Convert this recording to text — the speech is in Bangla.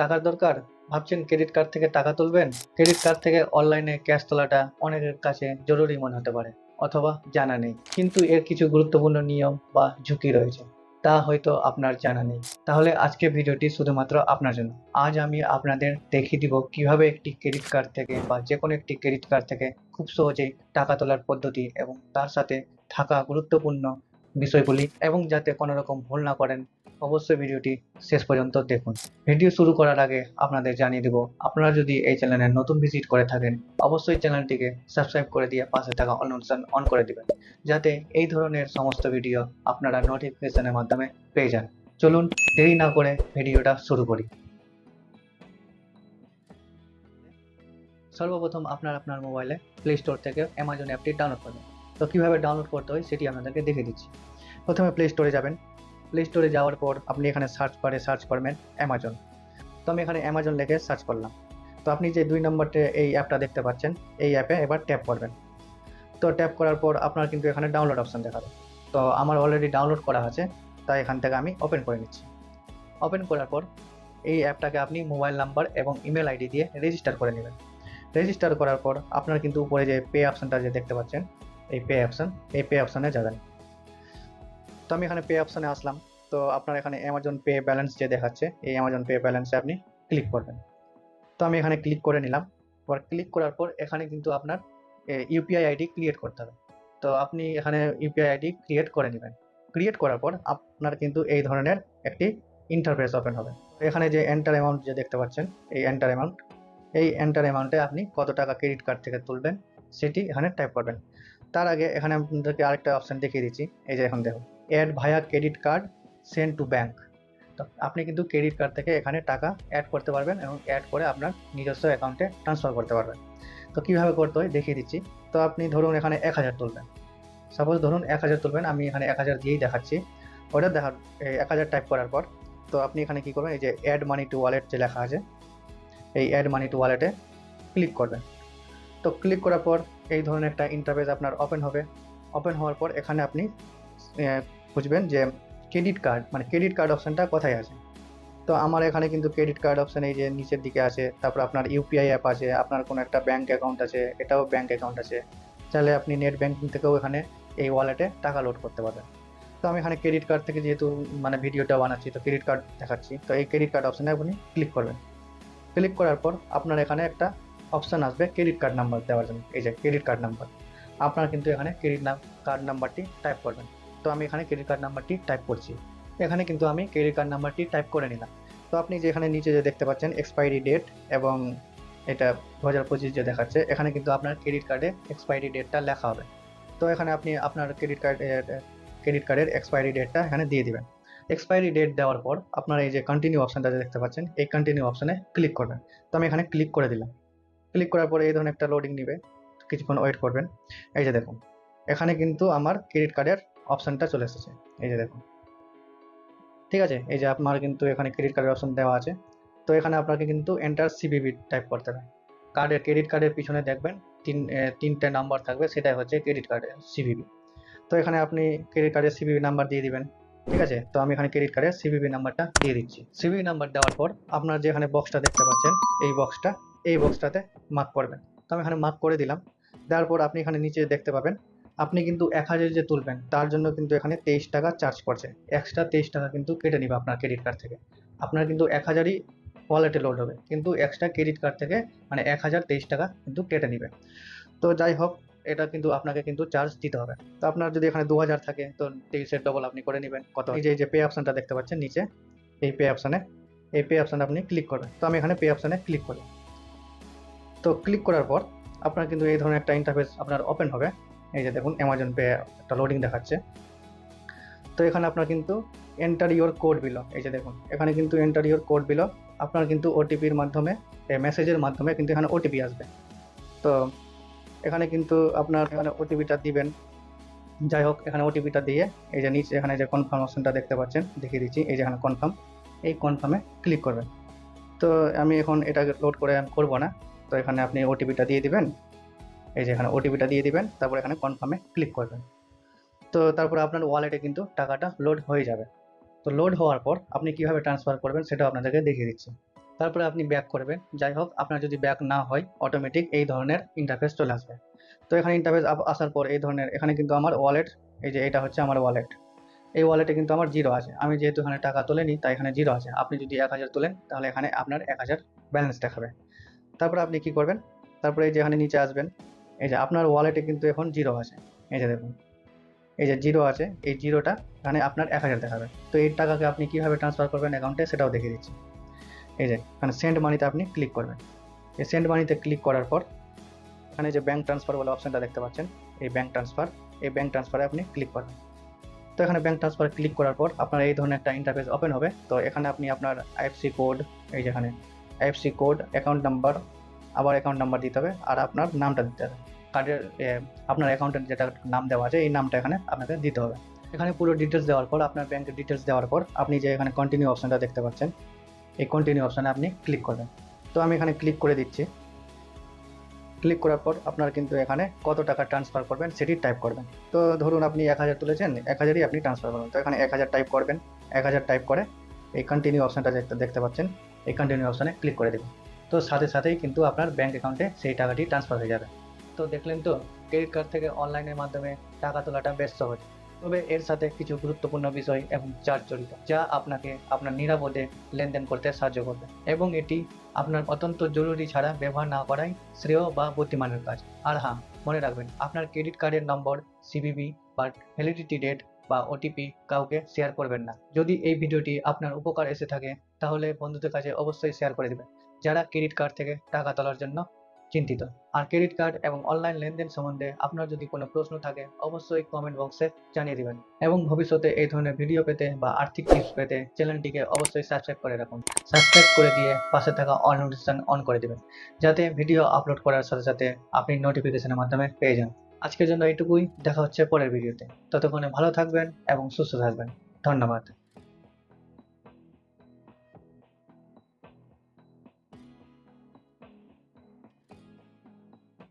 টাকার দরকার? ভাবছেন ক্রেডিট কার্ড থেকে টাকা তুলবেন? ক্রেডিট কার্ড থেকে অনলাইনে ক্যাশ তোলাটা অনেকের কাছে জরুরি মনে হতে পারে, অথবা জানা নেই। কিন্তু এর কিছু গুরুত্বপূর্ণ নিয়ম বা ঝুঁকি রয়েছে, তা হয়তো আপনার জানা নেই। তাহলে আজকে ভিডিওটি শুধুমাত্র আপনার জন্য। আজ আমি আপনাদের দেখিয়ে দিব কীভাবে একটি ক্রেডিট কার্ড থেকে বা যে কোনো একটি ক্রেডিট কার্ড থেকে খুব সহজেই টাকা তোলার পদ্ধতি এবং তার সাথে থাকা গুরুত্বপূর্ণ বিষয়গুলি এবং যাতে কোনো রকম ভুল না করেন, অবশ্যই ভিডিওটি শেষ পর্যন্ত দেখুন। ভিডিও শুরু করার আগে আপনাদের জানিয়ে দেব, আপনারা যদি এই চ্যানেলে নতুন ভিজিট করে থাকেন, অবশ্যই চ্যানেলটিকে সাবস্ক্রাইব করে দিয়ে পাশে থাকা অনুসান অন করে দিবেন, যাতে এই ধরনের সমস্ত ভিডিও আপনারা নোটিফিকেশনের মাধ্যমে পেয়ে যান। চলুন, দেরি না করে ভিডিওটা শুরু করি। সর্বপ্রথম আপনার আপনার মোবাইলে প্লে স্টোর থেকে অ্যামাজন অ্যাপটি ডাউনলোড করবেন। তো কীভাবে ডাউনলোড করতে হয় সেটি আপনাদেরকে দেখে দিচ্ছি। প্রথমে প্লে স্টোরে যাবেন। প্লে স্টোরে যাওয়ার পর আপনি এখানে সার্চ বারে সার্চ করবেন অ্যামাজন তো আমি এখানে অ্যামাজন লিখে সার্চ করলাম। তো আপনি যে দুই নম্বরতে এই অ্যাপটা দেখতে পাচ্ছেন, এই অ্যাপে এবার ট্যাপ করবেন। তো ট্যাপ করার পর আপনার কিন্তু এখানে ডাউনলোড অপশান দেখাবে। তো আমার অলরেডি ডাউনলোড করা আছে, তাই এখান থেকে আমি ওপেন করে নিচ্ছি। ওপেন করার পর এই অ্যাপটাকে আপনি মোবাইল নাম্বার এবং ইমেল আইডি দিয়ে রেজিস্টার করে নেবেন। রেজিস্টার করার পর আপনার কিন্তু উপরে যে পে অপশানটা যে দেখতে পাচ্ছেন, এই পে অপশান এই পে অপশানে যাবেন। তো আমি এখানে পে অপশানে আসলাম। তো আপনার এখানে অ্যামাজন পে ব্যালেন্স যে দেখাচ্ছে, এই অ্যামাজন পে ব্যালেন্সে আপনি ক্লিক করবেন। তো আমি এখানে ক্লিক করে নিলাম। এবার ক্লিক করার পর এখানে কিন্তু আপনার ইউপিআই আইডি ক্রিয়েট করতে হবে। তো আপনি এখানে ইউপিআই আইডি ক্রিয়েট করে নেবেন। ক্রিয়েট করার পর আপনার কিন্তু এই ধরনের একটি ইন্টারফেস ওপেন হবে। এখানে যে এন্টার অ্যামাউন্ট যে দেখতে পাচ্ছেন, এই এন্টার অ্যামাউন্ট এই এন্টার অ্যামাউন্টে আপনি কত টাকা ক্রেডিট কার্ড থেকে তুলবেন, সেটি এখানে টাইপ করবেন। তার আগে এখানে আপনাদেরকে আরেকটা অপশান দেখিয়ে দিচ্ছি। এই যে এখন দেখুন। Add via credit card send to bank তো আপনি কিন্তু ক্রেডিট কার্ড থেকে এখানে টাকা অ্যাড করতে পারবেন এবং অ্যাড করে আপনার নিজস্ব অ্যাকাউন্টে ট্রান্সফার করতে পারবেন। তো কীভাবে করতে হয় দেখিয়ে দিচ্ছি। তো আপনি ধরুন এখানে এক হাজার তুলবেন। সাপোজ ধরুন এক হাজার তুলবেন, আমি এখানে এক হাজার দিয়েই দেখাচ্ছি। ওটা দেখার এক হাজার টাইপ করার পর, তো আপনি এখানে কী করবেন, এই যে অ্যাড মানি টু ওয়ালেট যে লেখা আছে, এই অ্যাড মানি টু ওয়ালেটে ক্লিক করবেন। তো ক্লিক করার পর, এই ধরনের একটা ইন্টারফেস আপনার ওপেন হবে। ওপেন হওয়ার পর এখানে আপনি খুঁজবেন যে ক্রেডিট কার্ড মানে ক্রেডিট কার্ড অপশানটা কোথায় আছে? তো আমার এখানে কিন্তু ক্রেডিট কার্ড অপশান এই যে নিচের দিকে আছে, তারপর আপনার ইউপিআই অ্যাপ আছে, আপনার কোনো একটা ব্যাঙ্ক অ্যাকাউন্ট আছে, এটাও ব্যাঙ্ক অ্যাকাউন্ট আছে। চাইলে আপনি নেট ব্যাঙ্কিং থেকেও এখানে এই ওয়ালেটে টাকা লোড করতে পারবেন। তো আমি এখানে ক্রেডিট কার্ড থেকে যেহেতু মানে ভিডিওটা বানাচ্ছি, তো ক্রেডিট কার্ড দেখাচ্ছি। তো এই ক্রেডিট কার্ড অপশানে আপনি ক্লিক করবেন। ক্লিক করার পর আপনার এখানে একটা অপশান আসবে ক্রেডিট কার্ড নাম্বার দেওয়ার জন্য। এই যে ক্রেডিট কার্ড নাম্বার আপনার কিন্তু এখানে ক্রেডিট কার্ড নাম্বারটি টাইপ করবেন। তো আমি এখানে ক্রেডিট কার্ড নাম্বারটি টাইপ করছি। এখানে কিন্তু আমি ক্রেডিট কার্ড নাম্বারটি টাইপ করে নিলাম। তো আপনি যেখানে নিচে যে দেখতে পাচ্ছেন এক্সপায়ারি ডেট এবং এটা দু হাজার পঁচিশ যে দেখাচ্ছে, এখানে কিন্তু আপনার ক্রেডিট কার্ডে এক্সপায়ারি ডেটটা লেখা হবে। তো এখানে আপনি আপনার ক্রেডিট কার্ড ক্রেডিট কার্ডের এক্সপায়ারি ডেটটা এখানে দিয়ে দিবেন। এক্সপায়ারি ডেট দেওয়ার পর আপনার এই যে কন্টিনিউ অপশানটা দেখতে পাচ্ছেন, এই কন্টিনিউ অপশানে ক্লিক করবেন। তো আমি এখানে ক্লিক করে দিলাম। ক্লিক করার পরে এই ধরনের একটা লোডিং নিবে। কিছুক্ষণ ওয়েট করবেন। এই যে দেখুন, এখানে কিন্তু আমার ক্রেডিট কার্ডের অপশানটা চলে এসেছে। এই যে দেখুন। ঠিক আছে? এই যে আপনার কিন্তু এখানে ক্রেডিট কার্ডের অপশন দেওয়া আছে। তো এখানে আপনাকে কিন্তু এন্টার সিবিবি টাইপ করতে হবে। কার্ডের ক্রেডিট কার্ডের পিছনে দেখবেন তিন তিনটে নাম্বার থাকবে। সেটাই হচ্ছে ক্রেডিট কার্ডের সিবিবি তো এখানে আপনি ক্রেডিট কার্ডের সিবিবি নাম্বার দিয়ে দিবেন। ঠিক আছে? তো আমি এখানে ক্রেডিট কার্ডের সিবিবি নাম্বারটা দিয়ে দিচ্ছি। সিবিবি নাম্বার দেওয়ার পর আপনার যে এখানে বক্সটা দেখতে পাচ্ছেন, এই বক্সটা এই বক্সটাতে মার্ক করবেন। তো আমি এখানে মার্ক করে দিলাম। দেওয়ার পর আপনি এখানে নিচে দেখতে পাবেন আপনি কিন্তু এক হাজার যে তুলবেন তার জন্য কিন্তু এখানে তেইশ টাকা চার্জ করছে এক্সট্রা তেইশ টাকা কিন্তু কেটে নিবে আপনার ক্রেডিট কার্ড থেকে। আপনার কিন্তু এক হাজারই ওয়ালেটে লোড হবে কিন্তু এক্সট্রা ক্রেডিট কার্ড থেকে মানে এক হাজার তেইশ টাকা কিন্তু কেটে নিবে। তো যাই হোক এটা কিন্তু আপনাকে কিন্তু চার্জ দিতে হবে। তো আপনার যদি এখানে দু হাজার থাকে তো তেইশের ডবল আপনি করে নেবেন। কত এই যে এই যে পে অপশানটা দেখতে পাচ্ছেন নিচে এই পে অপশানে এই পে অপশানে আপনি ক্লিক করবেন। তো আমি এখানে পে অপশানে ক্লিক করি। তো ক্লিক করার পর আপনার কিন্তু এই ধরনের একটা ইন্টারফেস আপনার ওপেন হবে। এই যে দেখুন অ্যামাজন পে একটা লোডিং দেখাচ্ছে। তো এখানে আপনার কিন্তু এন্টার ইওর কোড বিল এই যে দেখুন, এখানে কিন্তু এন্টার ইওর কোড বিল আপনার কিন্তু ওটিপির মাধ্যমে মেসেজের মাধ্যমে কিন্তু এখানে ওটিপি আসবে। তো এখানে কিন্তু আপনার এখানে ওটিপিটা দিবেন। যাই হোক, এখানে ওটিপিটা দিয়ে এই যে নিচে এখানে যে কনফার্ম অপশনটা দেখতে পাচ্ছেন, দেখিয়ে দিচ্ছি, এই যে এখানে কনফার্ম এই কনফার্মে ক্লিক করবেন। তো আমি এখন এটাকে লোড করে করব না। তো এখানে আপনি ওটিপিটা দিয়ে দিবেন। এই যে এখানে ওটিপিটা দিয়ে দিবেন, তারপর এখানে কনফার্মে ক্লিক করবেন। তো তারপর আপনার ওয়ালেটে কিন্তু টাকাটা লোড হয়ে যাবে। তো লোড হওয়ার পর আপনি কীভাবে ট্রান্সফার করবেন সেটাও আপনাদেরকে দেখিয়ে দিচ্ছি। তারপরে আপনি ব্যাক করবেন। যাই হোক, আপনার যদি ব্যাক না হয় অটোমেটিক এই ধরনের ইন্টারফেস চলে আসবে। তো এখানে ইন্টারফেস আসার পর এই ধরনের, এখানে কিন্তু আমার ওয়ালেট এই যে এটা হচ্ছে আমার ওয়ালেট এই ওয়ালেটে কিন্তু আমার জিরো আছে। আমি যেহেতু এখানে টাকা তোলেনি, তাই এখানে জিরো আছে। আপনি যদি এক হাজার তোলেন, তাহলে এখানে আপনার এক হাজার ব্যালেন্স দেখাবে। তারপরে আপনি কি করবেন? তারপরে এই যে এখানে নিচে আসবেন। এই যে আপনার ওয়ালেটে কিন্তু এখন জিরো আছে। এই যে দেখুন, এই যে জিরো আছে, এই জিরোটা এখানে আপনার এক হাজার দেখাবে। তো এই টাকাকে আপনি কীভাবে ট্রান্সফার করবেন অ্যাকাউন্টে সেটাও দেখিয়ে দিচ্ছি। এই যে এখানে সেন্ড মানিতে আপনি ক্লিক করবেন। এই সেন্ড মানিতে ক্লিক করার পর এখানে যে ব্যাঙ্ক ট্রান্সফার বলে অপশনটা দেখতে পাচ্ছেন, এই ব্যাঙ্ক ট্রান্সফার এই ব্যাঙ্ক ট্রান্সফারে আপনি ক্লিক করবেন। তো এখানে ব্যাঙ্ক ট্রান্সফার ক্লিক করার পর আপনার এই ধরনের একটা ইন্টারফেস ওপেন হবে। তো এখানে আপনি আপনার আইএফসি কোড এই যেখানে আইএফসি কোড অ্যাকাউন্ট নাম্বার আবার অ্যাকাউন্ট নাম্বার দিতে হবে, আর আপনার নামটা দিতে হবে। কার্ডের আপনার অ্যাকাউন্টের যেটা নাম দেওয়া আছে, এই নামটা এখানে আপনাকে দিতে হবে। এখানে পুরো ডিটেলস দেওয়ার পর, আপনার ব্যাংকের ডিটেলস দেওয়ার পর, আপনি যে এখানে কন্টিনিউ অপশনটা দেখতে পাচ্ছেন, এই কন্টিনিউ অপশনে আপনি ক্লিক করবেন। তো আমি এখানে ক্লিক করে দিচ্ছি। ক্লিক করার পর, আপনার কিন্তু এখানে কত টাকা ট্রান্সফার করবেন সেটি টাইপ করবেন। তো ধরুন আপনি এক হাজার তুলেছেন, এক হাজারই আপনি ট্রান্সফার করবেন। তো এখানে এক হাজার টাইপ করবেন, এক হাজার টাইপ করে এই কন্টিনিউ অপশনটা দেখতে দেখতে পাচ্ছেন, এই কন্টিনিউ অপশনে ক্লিক করে দেবেন। তো সাথে সাথেই কিন্তু আপনার ব্যাঙ্ক অ্যাকাউন্টে সেই টাকাটি ট্রান্সফার হয়ে যাবে। তো দেখলেন তো ক্রেডিট কার্ড থেকে অনলাইনের মাধ্যমে টাকা তোলাটা বেশ সহজ। তবে এর সাথে কিছু গুরুত্বপূর্ণ বিষয় এবং চার্জ জড়িত যা আপনাকে আপনার নিরাপদে লেনদেন করতে সাহায্য করবে। এবং এটি আপনার অত্যন্ত জরুরি ছাড়া ব্যবহার না করাই শ্রেয় বা বুদ্ধিমানের কাজ। আর হ্যাঁ মনে রাখবেন, আপনার ক্রেডিট কার্ডের নম্বর সিবিবি বা ভ্যালিডিটি ডেট বা ওটিপি কাউকে শেয়ার করবেন না। যদি এই ভিডিওটি আপনার উপকার এসে থাকে, তাহলে বন্ধুদের কাছে অবশ্যই শেয়ার করে দেবেন। যারা ক্রেডিট কার্ড থেকে টাকা তোলার জন্য চিন্তিত। আর ক্রেডিট কার্ড এবং অনলাইন লেনদেন সম্বন্ধে আপনার যদি কোনো প্রশ্ন থাকে, অবশ্যই কমেন্ট বক্সে জানিয়ে দিবেন। এবং ভবিষ্যতে এই ধরনের ভিডিও পেতে বা আর্থিক টিপস পেতে চ্যানেলটিকে অবশ্যই সাবস্ক্রাইব করে রাখুন। সাবস্ক্রাইব করে দিয়ে পাশে থাকা অন নোটিফিকেশন অন করে দেবেন, যাতে ভিডিও আপলোড করার সাথে সাথে আপনি নোটিফিকেশনের মাধ্যমে পেয়ে যান। আজকের জন্য এইটুকুই, দেখা হচ্ছে পরের ভিডিওতে ততক্ষণে ভালো থাকবেন এবং সুস্থ থাকবেন। ধন্যবাদ।